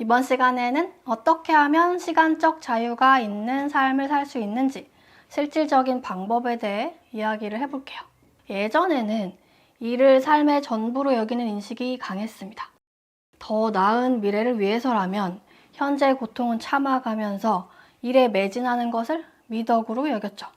이번 시간에는 어떻게 하면 시간적 자유가 있는 삶을 살 수 있는지 실질적인 방법에 대해 이야기를 해볼게요. 예전에는 일을 삶의 전부로 여기는 인식이 강했습니다. 더 나은 미래를 위해서라면 현재 고통은 참아가면서 일에 매진하는 것을 미덕으로 여겼죠.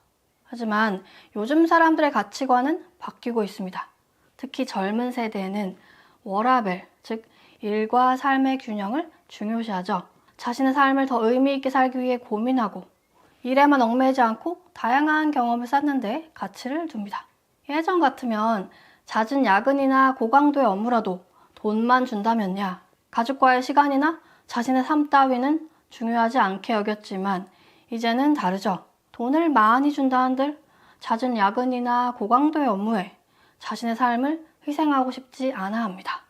하지만 요즘 사람들의 가치관은 바뀌고 있습니다. 특히 젊은 세대는 워라벨, 즉 일과 삶의 균형을 중요시하죠. 자신의 삶을 더 의미 있게 살기 위해 고민하고 일에만 얽매이지 않고 다양한 경험을 쌓는데 가치를 둡니다. 예전 같으면 잦은 야근이나 고강도의 업무라도 돈만 준다면야 가족과의 시간이나 자신의 삶 따위는 중요하지 않게 여겼지만 이제는 다르죠. 돈을 많이 준다 한들 잦은 야근이나 고강도의 업무에 자신의 삶을 희생하고 싶지 않아 합니다.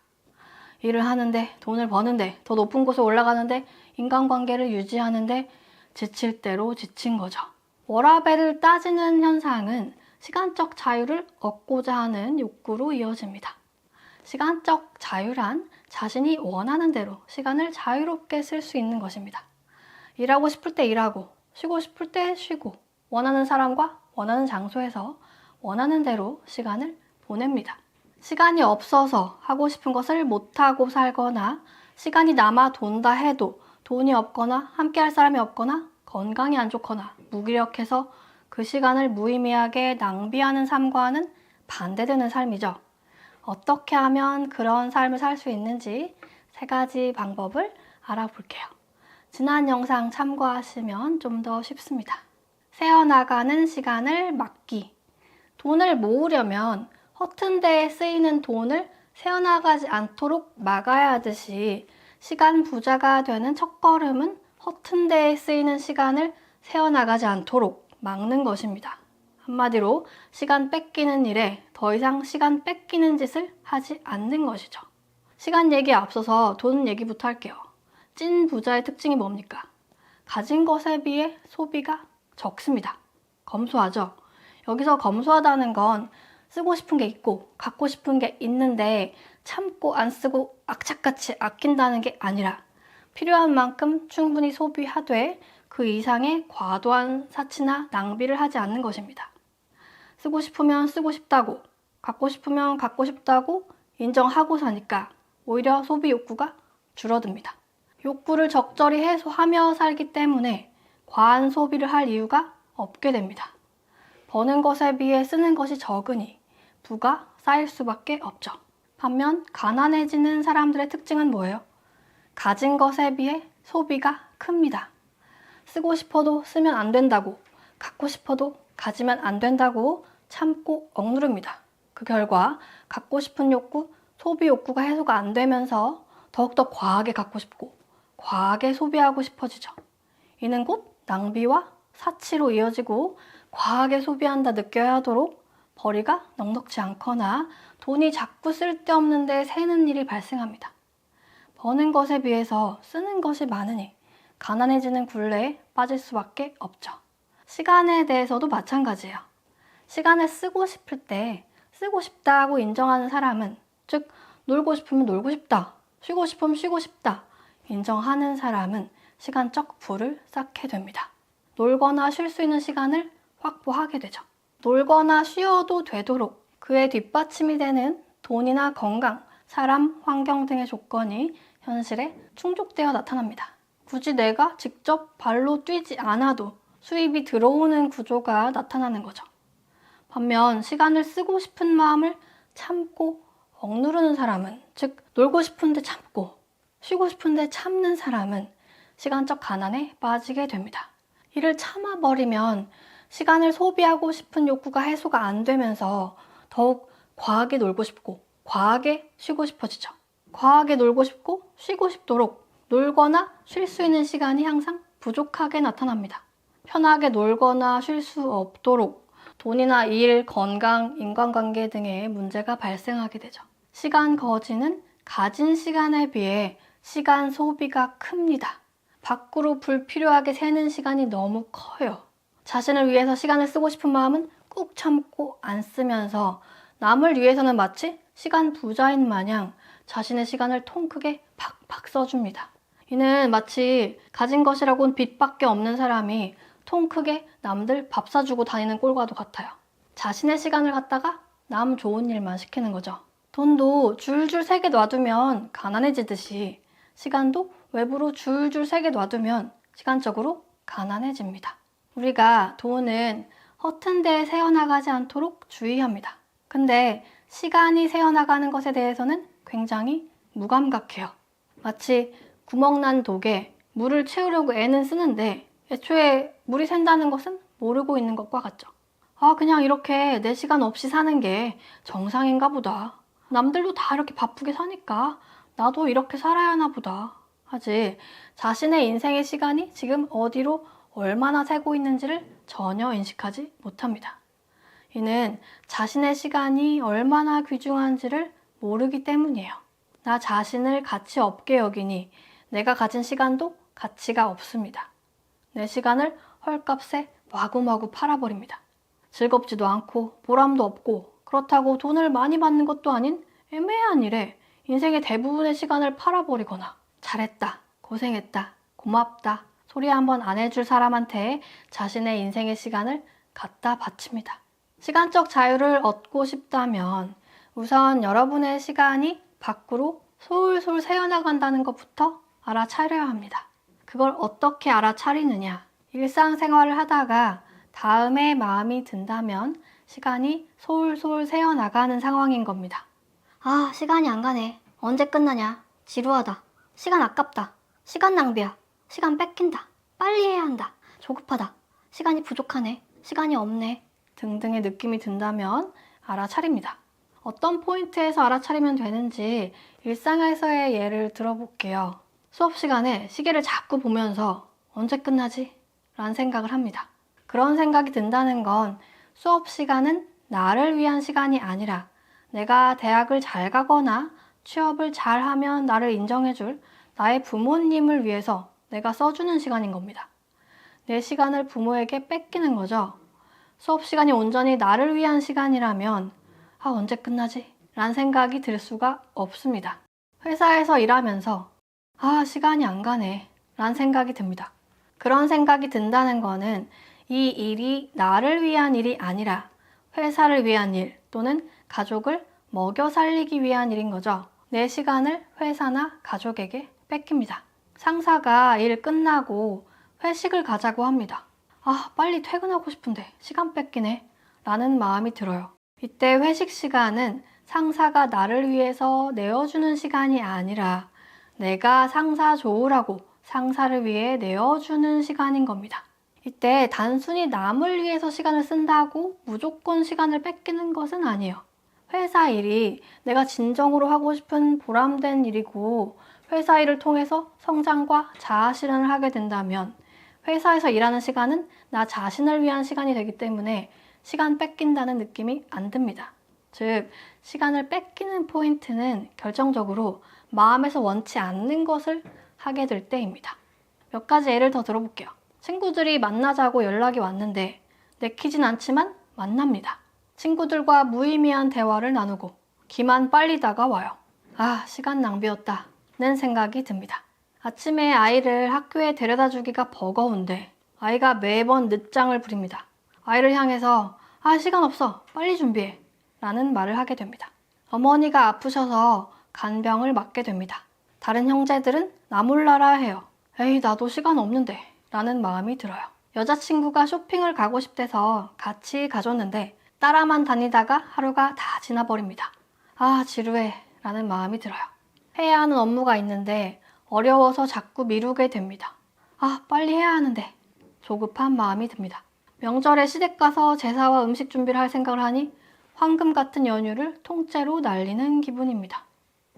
일을 하는데 돈을 버는데 더 높은 곳에 올라가는데 인간관계를 유지하는데 지칠 대로 지친 거죠. 워라벨을 따지는 현상은 시간적 자유를 얻고자 하는 욕구로 이어집니다. 시간적 자유란 자신이 원하는 대로 시간을 자유롭게 쓸 수 있는 것입니다. 일하고 싶을 때 일하고 쉬고 싶을 때 쉬고 원하는 사람과 원하는 장소에서 원하는 대로 시간을 보냅니다. 시간이 없어서 하고 싶은 것을 못하고 살거나 시간이 남아 돈다 해도 돈이 없거나 함께 할 사람이 없거나 건강이 안 좋거나 무기력해서 그 시간을 무의미하게 낭비하는 삶과는 반대되는 삶이죠. 어떻게 하면 그런 삶을 살 수 있는지 세 가지 방법을 알아볼게요. 지난 영상 참고하시면 좀 더 쉽습니다. 새어나가는 시간을 막기. 돈을 모으려면 허튼 데에 쓰이는 돈을 새어나가지 않도록 막아야 하듯이 시간 부자가 되는 첫걸음은 허튼 데에 쓰이는 시간을 새어나가지 않도록 막는 것입니다. 한마디로 시간 뺏기는 일에 더 이상 시간 뺏기는 짓을 하지 않는 것이죠. 시간 얘기에 앞서서 돈 얘기부터 할게요. 찐 부자의 특징이 뭡니까? 가진 것에 비해 소비가 적습니다. 검소하죠? 여기서 검소하다는 건 쓰고 싶은 게 있고 갖고 싶은 게 있는데 참고 안 쓰고 악착같이 아낀다는 게 아니라 필요한 만큼 충분히 소비하되 그 이상의 과도한 사치나 낭비를 하지 않는 것입니다. 쓰고 싶으면 쓰고 싶다고, 갖고 싶으면 갖고 싶다고 인정하고 사니까 오히려 소비 욕구가 줄어듭니다. 욕구를 적절히 해소하며 살기 때문에 과한 소비를 할 이유가 없게 됩니다. 버는 것에 비해 쓰는 것이 적으니 부가 쌓일 수밖에 없죠. 반면 가난해지는 사람들의 특징은 뭐예요? 가진 것에 비해 소비가 큽니다. 쓰고 싶어도 쓰면 안 된다고, 갖고 싶어도 가지면 안 된다고 참고 억누릅니다. 그 결과 갖고 싶은 욕구, 소비 욕구가 해소가 안 되면서 더욱더 과하게 갖고 싶고 과하게 소비하고 싶어지죠. 이는 곧 낭비와 사치로 이어지고 과하게 소비한다 느껴야 하도록 벌이가 넉넉지 않거나 돈이 자꾸 쓸데없는데 새는 일이 발생합니다. 버는 것에 비해서 쓰는 것이 많으니 가난해지는 굴레에 빠질 수밖에 없죠. 시간에 대해서도 마찬가지예요. 시간을 쓰고 싶을 때 쓰고 싶다고 인정하는 사람은 즉 놀고 싶으면 놀고 싶다, 쉬고 싶으면 쉬고 싶다 인정하는 사람은 시간적 부를 쌓게 됩니다. 놀거나 쉴 수 있는 시간을 확보하게 되죠. 놀거나 쉬어도 되도록 그의 뒷받침이 되는 돈이나 건강, 사람, 환경 등의 조건이 현실에 충족되어 나타납니다. 굳이 내가 직접 발로 뛰지 않아도 수입이 들어오는 구조가 나타나는 거죠. 반면 시간을 쓰고 싶은 마음을 참고 억누르는 사람은, 즉, 놀고 싶은데 참고, 쉬고 싶은데 참는 사람은 시간적 가난에 빠지게 됩니다. 이를 참아버리면 시간을 소비하고 싶은 욕구가 해소가 안 되면서 더욱 과하게 놀고 싶고 과하게 쉬고 싶어지죠. 과하게 놀고 싶고 쉬고 싶도록 놀거나 쉴 수 있는 시간이 항상 부족하게 나타납니다. 편하게 놀거나 쉴 수 없도록 돈이나 일, 건강, 인간관계 등의 문제가 발생하게 되죠. 시간 거지는 가진 시간에 비해 시간 소비가 큽니다. 밖으로 불필요하게 새는 시간이 너무 커요. 자신을 위해서 시간을 쓰고 싶은 마음은 꾹 참고 안 쓰면서 남을 위해서는 마치 시간 부자인 마냥 자신의 시간을 통 크게 팍팍 써줍니다. 이는 마치 가진 것이라고는 빚밖에 없는 사람이 통 크게 남들 밥 사주고 다니는 꼴과도 같아요. 자신의 시간을 갖다가 남 좋은 일만 시키는 거죠. 돈도 줄줄 세게 놔두면 가난해지듯이 시간도 외부로 줄줄 세게 놔두면 시간적으로 가난해집니다. 우리가 돈은 허튼 데에 새어나가지 않도록 주의합니다. 근데 시간이 새어나가는 것에 대해서는 굉장히 무감각해요. 마치 구멍난 독에 물을 채우려고 애는 쓰는데 애초에 물이 샌다는 것은 모르고 있는 것과 같죠. 아, 그냥 이렇게 내 시간 없이 사는 게 정상인가 보다. 남들도 다 이렇게 바쁘게 사니까 나도 이렇게 살아야 하나 보다. 하지 자신의 인생의 시간이 지금 어디로 얼마나 새고 있는지를 전혀 인식하지 못합니다. 이는 자신의 시간이 얼마나 귀중한지를 모르기 때문이에요. 나 자신을 가치 없게 여기니 내가 가진 시간도 가치가 없습니다. 내 시간을 헐값에 마구마구 팔아버립니다. 즐겁지도 않고 보람도 없고 그렇다고 돈을 많이 받는 것도 아닌 애매한 일에 인생의 대부분의 시간을 팔아버리거나 잘했다, 고생했다, 고맙다 소리 한번 안 해줄 사람한테 자신의 인생의 시간을 갖다 바칩니다. 시간적 자유를 얻고 싶다면 우선 여러분의 시간이 밖으로 솔솔 새어나간다는 것부터 알아차려야 합니다. 그걸 어떻게 알아차리느냐? 일상생활을 하다가 다음에 마음이 든다면 시간이 솔솔 새어나가는 상황인 겁니다. 아, 시간이 안 가네. 언제 끝나냐? 지루하다. 시간 아깝다. 시간 낭비야. 시간 뺏긴다. 빨리 해야 한다. 조급하다. 시간이 부족하네. 시간이 없네. 등등의 느낌이 든다면 알아차립니다. 어떤 포인트에서 알아차리면 되는지 일상에서의 예를 들어볼게요. 수업 시간에 시계를 자꾸 보면서 언제 끝나지? 라는 생각을 합니다. 그런 생각이 든다는 건 수업 시간은 나를 위한 시간이 아니라 내가 대학을 잘 가거나 취업을 잘 하면 나를 인정해줄 나의 부모님을 위해서 내가 써주는 시간인 겁니다. 내 시간을 부모에게 뺏기는 거죠. 수업 시간이 온전히 나를 위한 시간이라면 아, 언제 끝나지? 라는 생각이 들 수가 없습니다. 회사에서 일하면서 아, 시간이 안 가네. 라는 생각이 듭니다. 그런 생각이 든다는 거는 이 일이 나를 위한 일이 아니라 회사를 위한 일 또는 가족을 먹여 살리기 위한 일인 거죠. 내 시간을 회사나 가족에게 뺏깁니다. 상사가 일 끝나고 회식을 가자고 합니다. 아, 빨리 퇴근하고 싶은데 시간 뺏기네. 라는 마음이 들어요. 이때 회식 시간은 상사가 나를 위해서 내어주는 시간이 아니라 내가 상사 좋으라고 상사를 위해 내어주는 시간인 겁니다. 이때 단순히 남을 위해서 시간을 쓴다고 무조건 시간을 뺏기는 것은 아니에요. 회사 일이 내가 진정으로 하고 싶은 보람된 일이고 회사 일을 통해서 성장과 자아 실현을 하게 된다면 회사에서 일하는 시간은 나 자신을 위한 시간이 되기 때문에 시간 뺏긴다는 느낌이 안 듭니다. 즉, 시간을 뺏기는 포인트는 결정적으로 마음에서 원치 않는 것을 하게 될 때입니다. 몇 가지 예를 더 들어볼게요. 친구들이 만나자고 연락이 왔는데 내키진 않지만 만납니다. 친구들과 무의미한 대화를 나누고 기만 빨리 다가 와요. 아, 시간 낭비였다. 는 생각이 듭니다. 아침에 아이를 학교에 데려다 주기가 버거운데 아이가 매번 늦장을 부립니다. 아이를 향해서 아, 시간 없어. 빨리 준비해. 라는 말을 하게 됩니다. 어머니가 아프셔서 간병을 맡게 됩니다. 다른 형제들은 나 몰라라 해요. 에이, 나도 시간 없는데. 라는 마음이 들어요. 여자친구가 쇼핑을 가고 싶대서 같이 가줬는데 따라만 다니다가 하루가 다 지나버립니다. 아, 지루해. 라는 마음이 들어요. 해야 하는 업무가 있는데 어려워서 자꾸 미루게 됩니다. 아, 빨리 해야 하는데. 조급한 마음이 듭니다. 명절에 시댁 가서 제사와 음식 준비를 할 생각을 하니 황금 같은 연휴를 통째로 날리는 기분입니다.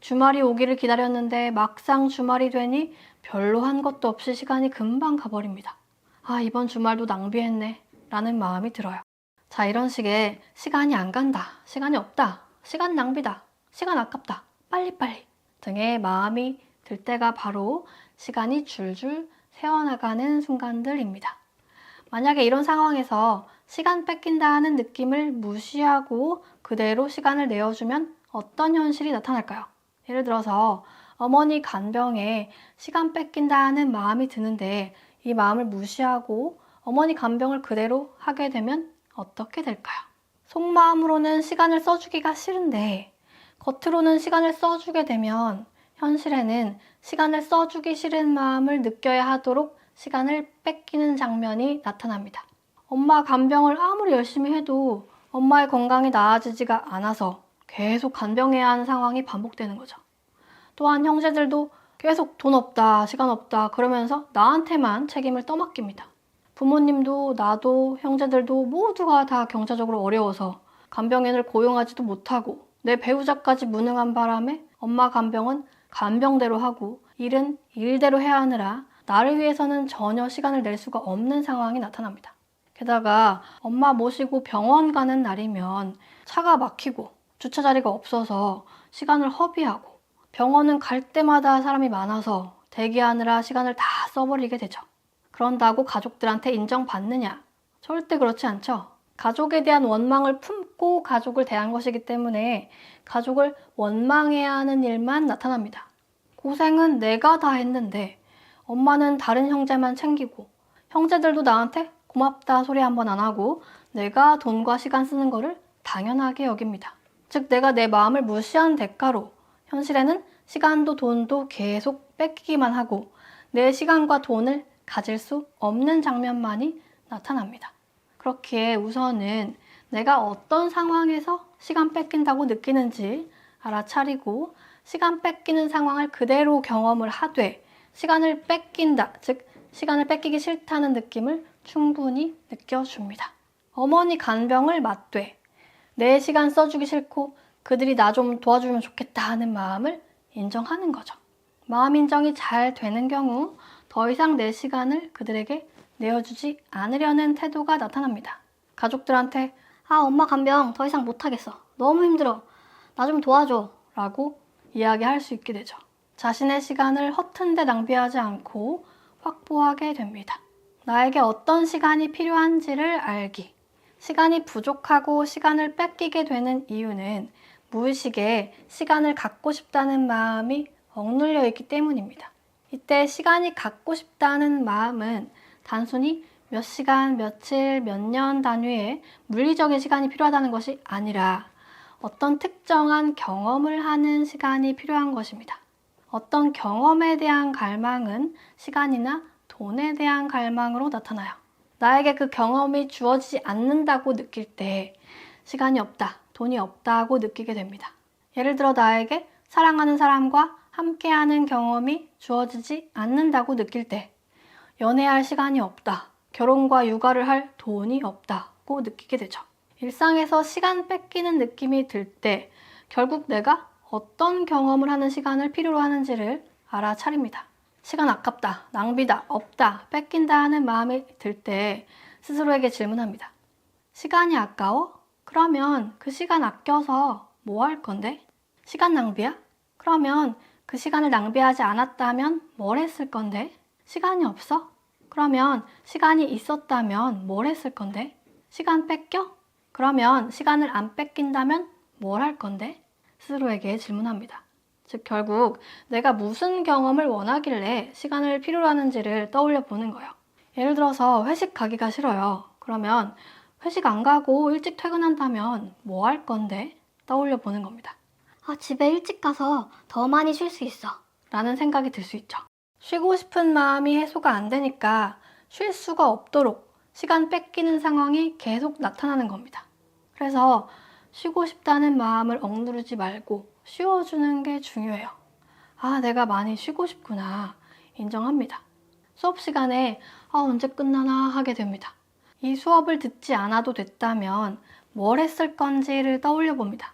주말이 오기를 기다렸는데 막상 주말이 되니 별로 한 것도 없이 시간이 금방 가버립니다. 아, 이번 주말도 낭비했네. 라는 마음이 들어요. 자, 이런 식의 시간이 안 간다. 시간이 없다. 시간 낭비다. 시간 아깝다. 빨리빨리. 등의 마음이 들 때가 바로 시간이 줄줄 새어나가는 순간들입니다. 만약에 이런 상황에서 시간 뺏긴다는 느낌을 무시하고 그대로 시간을 내어주면 어떤 현실이 나타날까요? 예를 들어서 어머니 간병에 시간 뺏긴다는 마음이 드는데 이 마음을 무시하고 어머니 간병을 그대로 하게 되면 어떻게 될까요? 속마음으로는 시간을 써주기가 싫은데 겉으로는 시간을 써주게 되면 현실에는 시간을 써주기 싫은 마음을 느껴야 하도록 시간을 뺏기는 장면이 나타납니다. 엄마 간병을 아무리 열심히 해도 엄마의 건강이 나아지지가 않아서 계속 간병해야 하는 상황이 반복되는 거죠. 또한 형제들도 계속 돈 없다, 시간 없다 그러면서 나한테만 책임을 떠맡깁니다. 부모님도 나도 형제들도 모두가 다 경제적으로 어려워서 간병인을 고용하지도 못하고 내 배우자까지 무능한 바람에 엄마 간병은 간병대로 하고 일은 일대로 해야 하느라 나를 위해서는 전혀 시간을 낼 수가 없는 상황이 나타납니다. 게다가 엄마 모시고 병원 가는 날이면 차가 막히고 주차 자리가 없어서 시간을 허비하고 병원은 갈 때마다 사람이 많아서 대기하느라 시간을 다 써버리게 되죠. 그런다고 가족들한테 인정받느냐? 절대 그렇지 않죠. 가족에 대한 원망을 품 고 가족을 대한 것이기 때문에 가족을 원망해야 하는 일만 나타납니다. 고생은 내가 다 했는데 엄마는 다른 형제만 챙기고 형제들도 나한테 고맙다 소리 한 번 안 하고 내가 돈과 시간 쓰는 거를 당연하게 여깁니다. 즉 내가 내 마음을 무시한 대가로 현실에는 시간도 돈도 계속 뺏기기만 하고 내 시간과 돈을 가질 수 없는 장면만이 나타납니다. 그렇기에 우선은 내가 어떤 상황에서 시간 뺏긴다고 느끼는지 알아차리고 시간 뺏기는 상황을 그대로 경험을 하되 시간을 뺏긴다, 즉 시간을 뺏기기 싫다는 느낌을 충분히 느껴줍니다. 어머니 간병을 맞되 내 시간 써주기 싫고 그들이 나 좀 도와주면 좋겠다 하는 마음을 인정하는 거죠. 마음 인정이 잘 되는 경우 더 이상 내 시간을 그들에게 내어주지 않으려는 태도가 나타납니다. 가족들한테 아, 엄마 간병 더 이상 못하겠어. 너무 힘들어. 나 좀 도와줘. 라고 이야기할 수 있게 되죠. 자신의 시간을 허튼데 낭비하지 않고 확보하게 됩니다. 나에게 어떤 시간이 필요한지를 알기. 시간이 부족하고 시간을 뺏기게 되는 이유는 무의식에 시간을 갖고 싶다는 마음이 억눌려 있기 때문입니다. 이때 시간이 갖고 싶다는 마음은 단순히 몇 시간, 며칠, 몇 년 단위의 물리적인 시간이 필요하다는 것이 아니라 어떤 특정한 경험을 하는 시간이 필요한 것입니다. 어떤 경험에 대한 갈망은 시간이나 돈에 대한 갈망으로 나타나요. 나에게 그 경험이 주어지지 않는다고 느낄 때 시간이 없다, 돈이 없다고 느끼게 됩니다. 예를 들어 나에게 사랑하는 사람과 함께하는 경험이 주어지지 않는다고 느낄 때 연애할 시간이 없다, 결혼과 육아를 할 돈이 없다고 느끼게 되죠. 일상에서 시간 뺏기는 느낌이 들 때 결국 내가 어떤 경험을 하는 시간을 필요로 하는지를 알아차립니다. 시간 아깝다, 낭비다, 없다, 뺏긴다 하는 마음이 들 때 스스로에게 질문합니다. 시간이 아까워? 그러면 그 시간 아껴서 뭐 할 건데? 시간 낭비야? 그러면 그 시간을 낭비하지 않았다면 뭘 했을 건데? 시간이 없어? 그러면 시간이 있었다면 뭘 했을 건데? 시간 뺏겨? 그러면 시간을 안 뺏긴다면 뭘 할 건데? 스스로에게 질문합니다. 즉, 결국 내가 무슨 경험을 원하길래 시간을 필요로 하는지를 떠올려 보는 거예요. 예를 들어서 회식 가기가 싫어요. 그러면 회식 안 가고 일찍 퇴근한다면 뭐 할 건데? 떠올려 보는 겁니다. 아, 집에 일찍 가서 더 많이 쉴 수 있어. 라는 생각이 들 수 있죠. 쉬고 싶은 마음이 해소가 안 되니까 쉴 수가 없도록 시간 뺏기는 상황이 계속 나타나는 겁니다. 그래서 쉬고 싶다는 마음을 억누르지 말고 쉬어주는 게 중요해요. 아, 내가 많이 쉬고 싶구나. 인정합니다. 수업 시간에 아, 언제 끝나나 하게 됩니다. 이 수업을 듣지 않아도 됐다면 뭘 했을 건지를 떠올려 봅니다.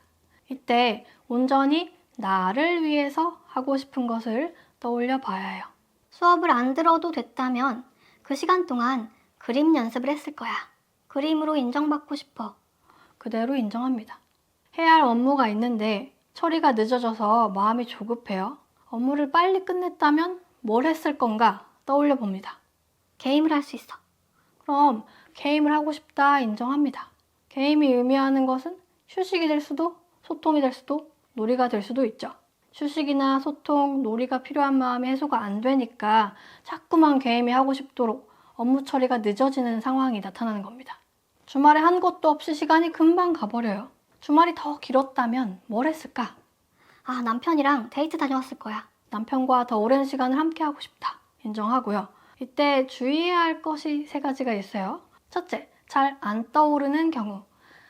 이때 온전히 나를 위해서 하고 싶은 것을 떠올려 봐야 해요. 수업을 안 들어도 됐다면 그 시간 동안 그림 연습을 했을 거야. 그림으로 인정받고 싶어. 그대로 인정합니다. 해야 할 업무가 있는데 처리가 늦어져서 마음이 조급해요. 업무를 빨리 끝냈다면 뭘 했을 건가 떠올려 봅니다. 게임을 할 수 있어. 그럼 게임을 하고 싶다 인정합니다. 게임이 의미하는 것은 휴식이 될 수도 소통이 될 수도 놀이가 될 수도 있죠. 휴식이나 소통, 놀이가 필요한 마음이 해소가 안 되니까 자꾸만 게임이 하고 싶도록 업무 처리가 늦어지는 상황이 나타나는 겁니다. 주말에 한 것도 없이 시간이 금방 가버려요. 주말이 더 길었다면 뭘 했을까? 아, 남편이랑 데이트 다녀왔을 거야. 남편과 더 오랜 시간을 함께 하고 싶다. 인정하고요. 이때 주의해야 할 것이 세 가지가 있어요. 첫째, 잘 안 떠오르는 경우.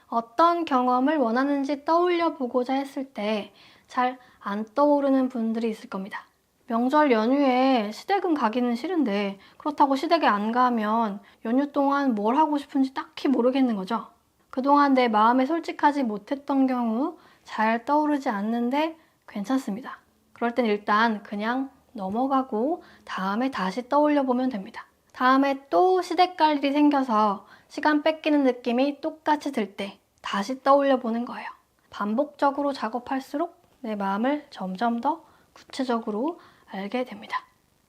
어떤 경험을 원하는지 떠올려 보고자 했을 때 잘 안 떠오르는 분들이 있을 겁니다. 명절 연휴에 시댁은 가기는 싫은데 그렇다고 시댁에 안 가면 연휴 동안 뭘 하고 싶은지 딱히 모르겠는 거죠. 그동안 내 마음에 솔직하지 못했던 경우 잘 떠오르지 않는데 괜찮습니다. 그럴 땐 일단 그냥 넘어가고 다음에 다시 떠올려 보면 됩니다. 다음에 또 시댁 갈 일이 생겨서 시간 뺏기는 느낌이 똑같이 들 때 다시 떠올려 보는 거예요. 반복적으로 작업할수록 내 마음을 점점 더 구체적으로 알게 됩니다.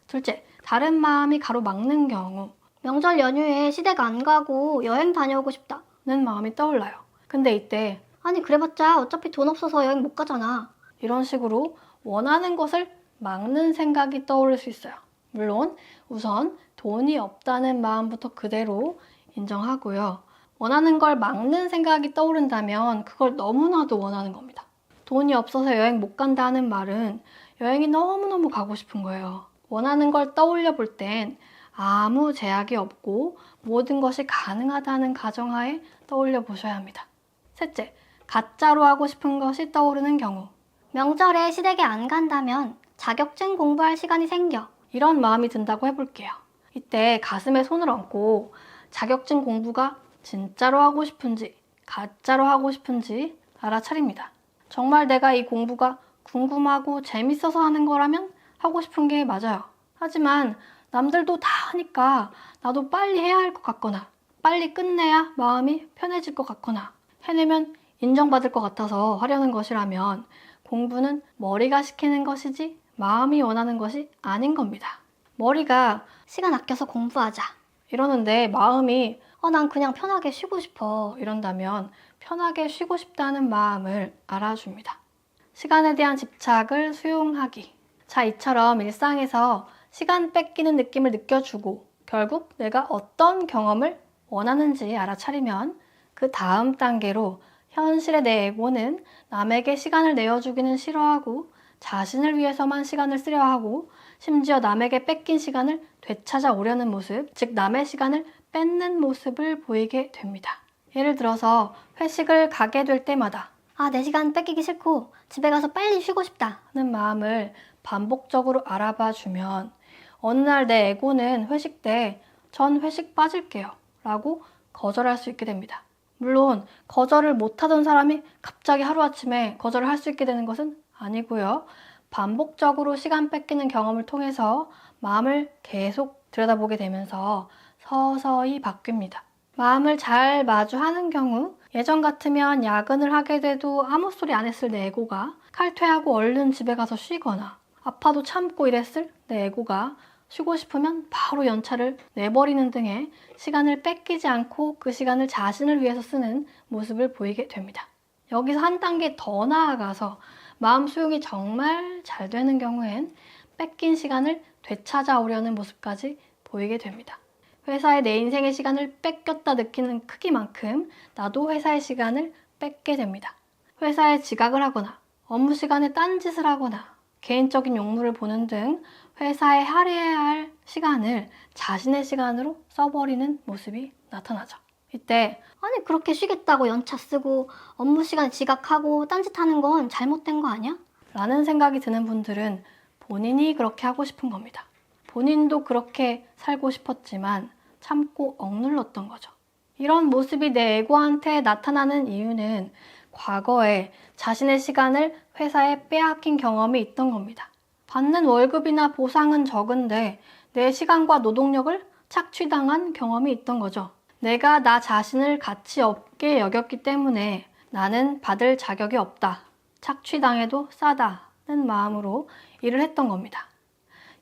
둘째, 다른 마음이 가로막는 경우 명절 연휴에 시댁 안 가고 여행 다녀오고 싶다. 는 마음이 떠올라요. 근데 이때 아니, 그래봤자 어차피 돈 없어서 여행 못 가잖아. 이런 식으로 원하는 것을 막는 생각이 떠오를 수 있어요. 물론 우선 돈이 없다는 마음부터 그대로 인정하고요. 원하는 걸 막는 생각이 떠오른다면 그걸 너무나도 원하는 겁니다. 돈이 없어서 여행 못 간다는 말은 여행이 너무너무 가고 싶은 거예요. 원하는 걸 떠올려 볼 땐 아무 제약이 없고 모든 것이 가능하다는 가정하에 떠올려 보셔야 합니다. 셋째, 가짜로 하고 싶은 것이 떠오르는 경우. 명절에 시댁에 안 간다면 자격증 공부할 시간이 생겨. 이런 마음이 든다고 해볼게요. 이때 가슴에 손을 얹고 자격증 공부가 진짜로 하고 싶은지 가짜로 하고 싶은지 알아차립니다. 정말 내가 이 공부가 궁금하고 재밌어서 하는 거라면 하고 싶은 게 맞아요. 하지만 남들도 다 하니까 나도 빨리 해야 할 것 같거나 빨리 끝내야 마음이 편해질 것 같거나 해내면 인정받을 것 같아서 하려는 것이라면 공부는 머리가 시키는 것이지 마음이 원하는 것이 아닌 겁니다. 머리가 시간 아껴서 공부하자. 이러는데 마음이 어, 난 그냥 편하게 쉬고 싶어. 이런다면 편하게 쉬고 싶다는 마음을 알아줍니다. 시간에 대한 집착을 수용하기. 자, 이처럼 일상에서 시간 뺏기는 느낌을 느껴주고 결국 내가 어떤 경험을 원하는지 알아차리면 그 다음 단계로 현실의 내 에고는 남에게 시간을 내어주기는 싫어하고 자신을 위해서만 시간을 쓰려 하고 심지어 남에게 뺏긴 시간을 되찾아 오려는 모습, 즉 남의 시간을 뺏는 모습을 보이게 됩니다. 예를 들어서 회식을 가게 될 때마다 아, 내 시간 뺏기기 싫고 집에 가서 빨리 쉬고 싶다. 하는 마음을 반복적으로 알아봐 주면 어느 날 내 에고는 회식 때 전 회식 빠질게요 라고 거절할 수 있게 됩니다. 물론 거절을 못하던 사람이 갑자기 하루아침에 거절을 할 수 있게 되는 것은 아니고요. 반복적으로 시간 뺏기는 경험을 통해서 마음을 계속 들여다보게 되면서 서서히 바뀝니다. 마음을 잘 마주하는 경우 예전 같으면 야근을 하게 돼도 아무 소리 안 했을 내 에고가 칼퇴하고 얼른 집에 가서 쉬거나 아파도 참고 이랬을 내 에고가 쉬고 싶으면 바로 연차를 내버리는 등의 시간을 뺏기지 않고 그 시간을 자신을 위해서 쓰는 모습을 보이게 됩니다. 여기서 한 단계 더 나아가서 마음 수용이 정말 잘 되는 경우엔 뺏긴 시간을 되찾아오려는 모습까지 보이게 됩니다. 회사에 내 인생의 시간을 뺏겼다 느끼는 크기만큼 나도 회사의 시간을 뺏게 됩니다. 회사에 지각을 하거나 업무 시간에 딴짓을 하거나 개인적인 용무를 보는 등 회사에 할애해야 할 시간을 자신의 시간으로 써버리는 모습이 나타나죠. 이때 아니, 그렇게 쉬겠다고 연차 쓰고 업무 시간 지각하고 딴짓하는 건 잘못된 거 아니야? 라는 생각이 드는 분들은 본인이 그렇게 하고 싶은 겁니다. 본인도 그렇게 살고 싶었지만 참고 억눌렀던 거죠. 이런 모습이 내 에고한테 나타나는 이유는 과거에 자신의 시간을 회사에 빼앗긴 경험이 있던 겁니다. 받는 월급이나 보상은 적은데 내 시간과 노동력을 착취당한 경험이 있던 거죠. 내가 나 자신을 가치 없게 여겼기 때문에 나는 받을 자격이 없다. 착취당해도 싸다는 마음으로 일을 했던 겁니다.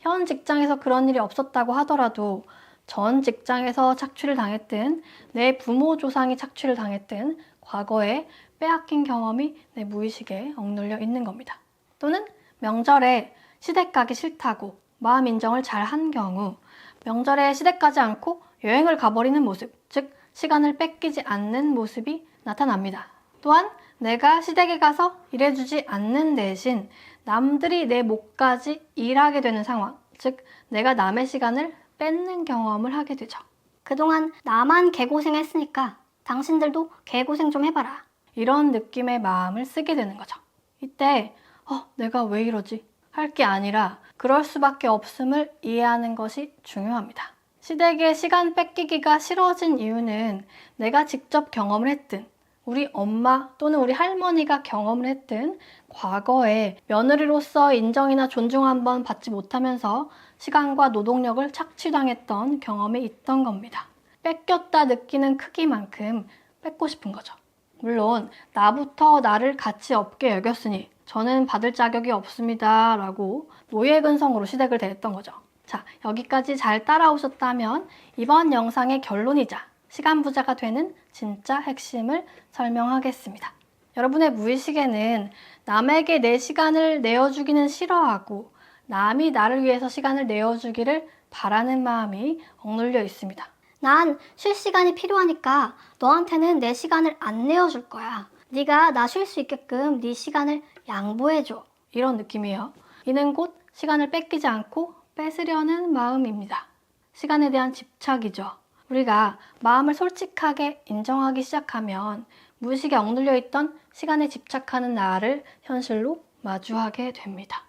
현 직장에서 그런 일이 없었다고 하더라도 전 직장에서 착취를 당했든 내 부모 조상이 착취를 당했든 과거에 빼앗긴 경험이 내 무의식에 억눌려 있는 겁니다. 또는 명절에 시댁 가기 싫다고 마음 인정을 잘 한 경우 명절에 시댁 가지 않고 여행을 가버리는 모습, 즉 시간을 뺏기지 않는 모습이 나타납니다. 또한 내가 시댁에 가서 일해주지 않는 대신 남들이 내 목까지 일하게 되는 상황, 즉 내가 남의 시간을 뺏는 경험을 하게 되죠. 그동안 나만 개고생했으니까 당신들도 개고생 좀 해봐라. 이런 느낌의 마음을 쓰게 되는 거죠. 이때 어, 내가 왜 이러지? 할 게 아니라 그럴 수밖에 없음을 이해하는 것이 중요합니다. 시댁의 시간 뺏기기가 싫어진 이유는 내가 직접 경험을 했든 우리 엄마 또는 우리 할머니가 경험을 했든 과거에 며느리로서 인정이나 존중 한번 받지 못하면서 시간과 노동력을 착취당했던 경험이 있던 겁니다. 뺏겼다 느끼는 크기만큼 뺏고 싶은 거죠. 물론 나부터 나를 가치 없게 여겼으니 저는 받을 자격이 없습니다. 라고 노예 근성으로 시댁을 대했던 거죠. 자, 여기까지 잘 따라오셨다면 이번 영상의 결론이자 시간 부자가 되는 진짜 핵심을 설명하겠습니다. 여러분의 무의식에는 남에게 내 시간을 내어주기는 싫어하고 남이 나를 위해서 시간을 내어주기를 바라는 마음이 억눌려 있습니다. 난 쉴 시간이 필요하니까 너한테는 내 시간을 안 내어줄 거야. 네가 나 쉴 수 있게끔 네 시간을 양보해줘. 이런 느낌이에요. 이는 곧 시간을 뺏기지 않고 뺏으려는 마음입니다. 시간에 대한 집착이죠. 우리가 마음을 솔직하게 인정하기 시작하면 무의식에 억눌려 있던 시간에 집착하는 나를 현실로 마주하게 됩니다.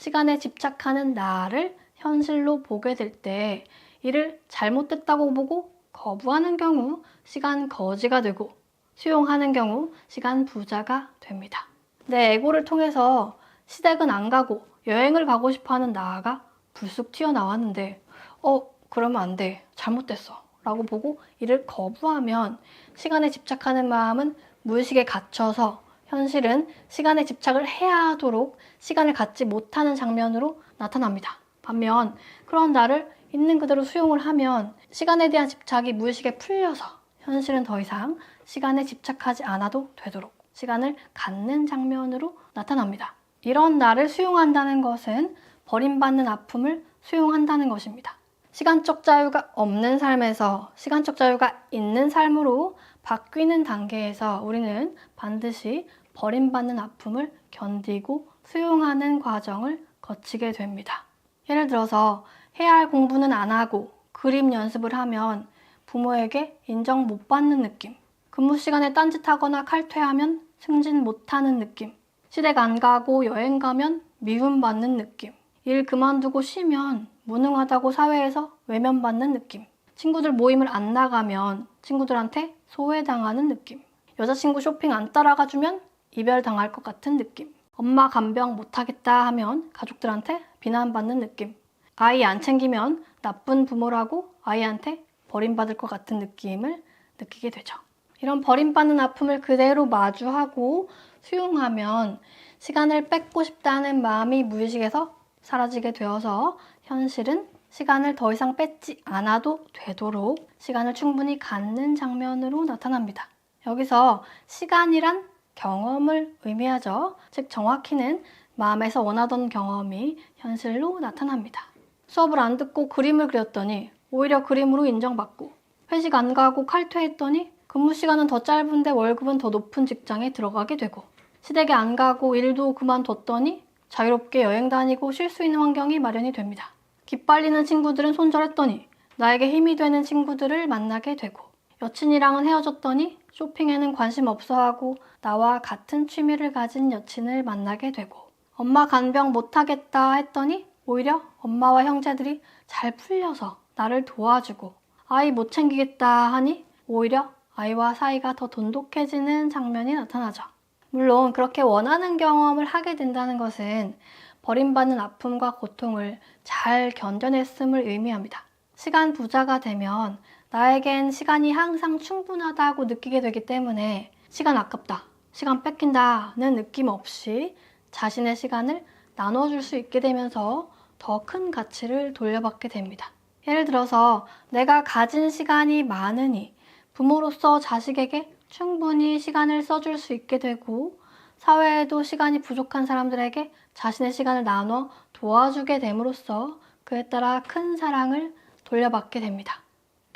시간에 집착하는 나를 현실로 보게 될 때 이를 잘못됐다고 보고 거부하는 경우 시간 거지가 되고 수용하는 경우 시간 부자가 됩니다. 내 에고를 통해서 시댁은 안 가고 여행을 가고 싶어 하는 나가 불쑥 튀어나왔는데, 어, 그러면 안 돼. 잘못됐어. 라고 보고 이를 거부하면 시간에 집착하는 마음은 무의식에 갇혀서 현실은 시간에 집착을 해야 하도록 시간을 갖지 못하는 장면으로 나타납니다. 반면 그런 나를 있는 그대로 수용을 하면 시간에 대한 집착이 무의식에 풀려서 현실은 더 이상 시간에 집착하지 않아도 되도록 시간을 갖는 장면으로 나타납니다. 이런 나를 수용한다는 것은 버림받는 아픔을 수용한다는 것입니다. 시간적 자유가 없는 삶에서 시간적 자유가 있는 삶으로 바뀌는 단계에서 우리는 반드시 버림받는 아픔을 견디고 수용하는 과정을 거치게 됩니다. 예를 들어서 해야 할 공부는 안 하고 그림 연습을 하면 부모에게 인정 못 받는 느낌. 근무 시간에 딴짓하거나 칼퇴하면 승진 못하는 느낌. 시댁 안 가고 여행 가면 미움받는 느낌. 일 그만두고 쉬면 무능하다고 사회에서 외면받는 느낌. 친구들 모임을 안 나가면 친구들한테 소외당하는 느낌. 여자친구 쇼핑 안 따라가주면 이별당할 것 같은 느낌. 엄마 간병 못하겠다 하면 가족들한테 비난받는 느낌. 아이 안 챙기면 나쁜 부모라고 아이한테 버림받을 것 같은 느낌을 느끼게 되죠. 이런 버림받는 아픔을 그대로 마주하고 수용하면 시간을 뺏고 싶다는 마음이 무의식에서 사라지게 되어서 현실은 시간을 더 이상 뺏지 않아도 되도록 시간을 충분히 갖는 장면으로 나타납니다. 여기서 시간이란 경험을 의미하죠. 즉, 정확히는 마음에서 원하던 경험이 현실로 나타납니다. 수업을 안 듣고 그림을 그렸더니 오히려 그림으로 인정받고 회식 안 가고 칼퇴했더니 근무 시간은 더 짧은데 월급은 더 높은 직장에 들어가게 되고 시댁에 안 가고 일도 그만뒀더니 자유롭게 여행 다니고 쉴 수 있는 환경이 마련이 됩니다. 기빨리는 친구들은 손절했더니 나에게 힘이 되는 친구들을 만나게 되고 여친이랑은 헤어졌더니 쇼핑에는 관심 없어하고 나와 같은 취미를 가진 여친을 만나게 되고 엄마 간병 못하겠다 했더니 오히려 엄마와 형제들이 잘 풀려서 나를 도와주고 아이 못 챙기겠다 하니 오히려 아이와 사이가 더 돈독해지는 장면이 나타나죠. 물론 그렇게 원하는 경험을 하게 된다는 것은 버림받는 아픔과 고통을 잘 견뎌냈음을 의미합니다. 시간 부자가 되면 나에겐 시간이 항상 충분하다고 느끼게 되기 때문에 시간 아깝다, 시간 뺏긴다는 느낌 없이 자신의 시간을 나눠줄 수 있게 되면서 더 큰 가치를 돌려받게 됩니다. 예를 들어서 내가 가진 시간이 많으니 부모로서 자식에게 충분히 시간을 써줄 수 있게 되고 사회에도 시간이 부족한 사람들에게 자신의 시간을 나눠 도와주게 됨으로써 그에 따라 큰 사랑을 돌려받게 됩니다.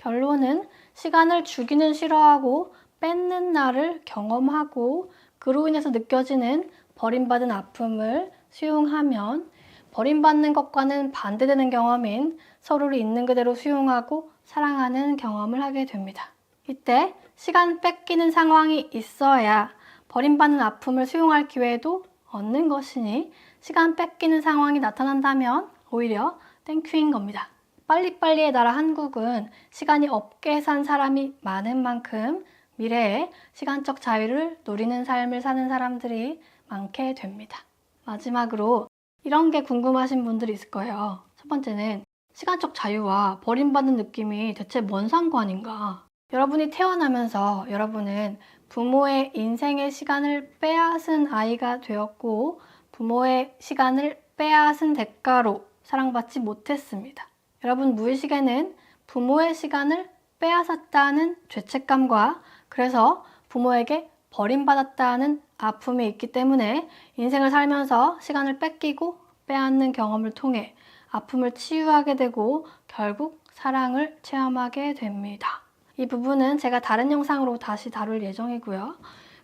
결론은 시간을 주기는 싫어하고 뺏는 날을 경험하고 그로 인해서 느껴지는 버림받은 아픔을 수용하면 버림받는 것과는 반대되는 경험인 서로를 있는 그대로 수용하고 사랑하는 경험을 하게 됩니다. 이때 시간 뺏기는 상황이 있어야 버림받는 아픔을 수용할 기회도 얻는 것이니 시간 뺏기는 상황이 나타난다면 오히려 땡큐인 겁니다. 빨리빨리의 나라 한국은 시간이 없게 산 사람이 많은 만큼 미래에 시간적 자유를 누리는 삶을 사는 사람들이 많게 됩니다. 마지막으로 이런 게 궁금하신 분들이 있을 거예요. 첫 번째는 시간적 자유와 버림받는 느낌이 대체 뭔 상관인가? 여러분이 태어나면서 여러분은 부모의 인생의 시간을 빼앗은 아이가 되었고 부모의 시간을 빼앗은 대가로 사랑받지 못했습니다. 여러분 무의식에는 부모의 시간을 빼앗았다는 죄책감과 그래서 부모에게 버림받았다는 아픔이 있기 때문에 인생을 살면서 시간을 뺏기고 빼앗는 경험을 통해 아픔을 치유하게 되고 결국 사랑을 체험하게 됩니다. 이 부분은 제가 다른 영상으로 다시 다룰 예정이고요.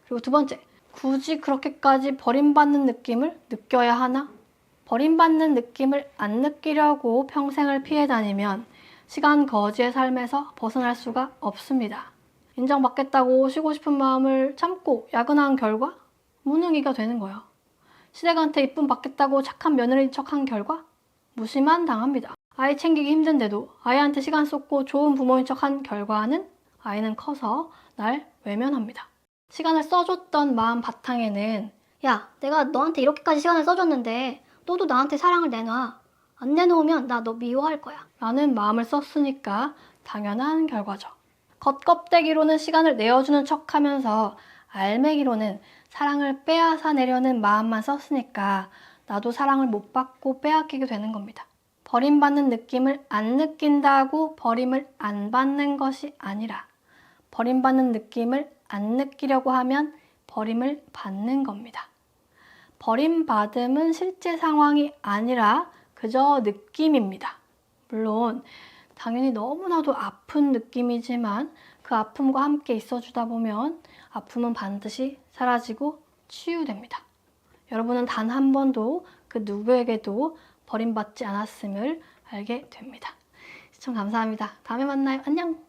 그리고 두 번째, 굳이 그렇게까지 버림받는 느낌을 느껴야 하나? 버림받는 느낌을 안 느끼려고 평생을 피해 다니면 시간 거지의 삶에서 벗어날 수가 없습니다. 인정받겠다고 쉬고 싶은 마음을 참고 야근한 결과 무능이가 되는 거예요. 시댁한테 이쁨 받겠다고 착한 며느리 척한 결과 무심한 당합니다. 아이 챙기기 힘든데도 아이한테 시간 쏟고 좋은 부모인 척한 결과는 아이는 커서 날 외면합니다. 시간을 써줬던 마음 바탕에는 야, 내가 너한테 이렇게까지 시간을 써줬는데 너도 나한테 사랑을 내놔. 안 내놓으면 나 너 미워할 거야. 라는 마음을 썼으니까 당연한 결과죠. 겉껍데기로는 시간을 내어주는 척 하면서 알맹이로는 사랑을 빼앗아 내려는 마음만 썼으니까 나도 사랑을 못 받고 빼앗기게 되는 겁니다. 버림받는 느낌을 안 느낀다고 버림을 안 받는 것이 아니라 버림받는 느낌을 안 느끼려고 하면 버림을 받는 겁니다. 버림받음은 실제 상황이 아니라 그저 느낌입니다. 물론 당연히 너무나도 아픈 느낌이지만 그 아픔과 함께 있어주다 보면 아픔은 반드시 사라지고 치유됩니다. 여러분은 단 한 번도 그 누구에게도 버림받지 않았음을 알게 됩니다. 시청 감사합니다. 다음에 만나요. 안녕!